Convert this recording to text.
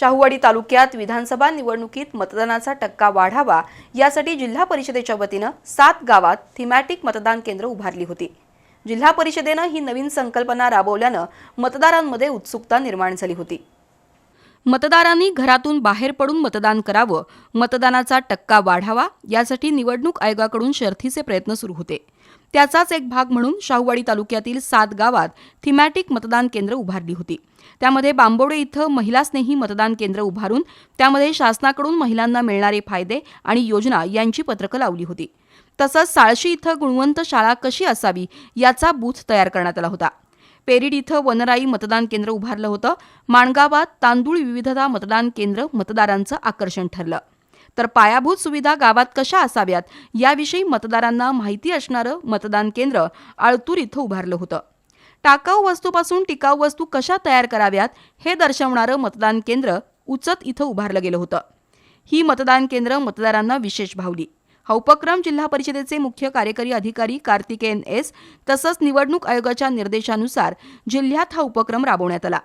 शाहूवाडी तालुक्यात विधानसभा निवडणुकीत मतदानाचा टक्का वाढावा यासाठी जिल्हा परिषदेच्या वतीनं सात गावात थिमॅटिक मतदान केंद्र उभारली होती. जिल्हा परिषदेनं ही नवीन संकल्पना राबवल्यानं मतदारांमध्ये उत्सुकता निर्माण झाली होती. मतदारांनी घरातून बाहेर पडून मतदान करावं मतदानाचा टक्का वाढावा यासाठी निवडणूक आयोगाकडून शर्थीचे प्रयत्न सुरू होते. त्याचाच एक भाग म्हणून शाहूवाडी तालुक्यातील सात गावात थिमॅटिक मतदान केंद्र उभारली होती. त्यामध्ये बांबोडे इथं महिलास्नेही मतदान केंद्र उभारून त्यामध्ये शासनाकडून महिलांना मिळणारे फायदे आणि योजना यांची पत्रकं लावली होती. तसंच साळशी इथं गुणवंत शाळा कशी असावी याचा बूथ तयार करण्यात आला होता. पेरीड इथं वनराई मतदान केंद्र उभारलं होतं. माणगावात तांदूळ विविधता मतदान केंद्र मतदारांचं आकर्षण ठरलं. तर पायाभूत सुविधा गावात कशा असाव्यात? याविषयी मतदारांना माहिती असणारं मतदान केंद्र आळतूर इथं उभारलं होतं. टाकाऊ वस्तूपासून टिकाऊ वस्तू कशा तयार कराव्यात? हे दर्शवणारं मतदान केंद्र उचत इथं उभारलं गेलं होतं. ही मतदान केंद्र मतदारांना विशेष भावली. हा उपक्रम जिल्हा परिषदेचे मुख्य कार्यकारी अधिकारी कार्तिकेयन एस तसंच निवडणूक आयोगाच्या निर्देशानुसार जिल्ह्यात हा उपक्रम राबवण्यात आला.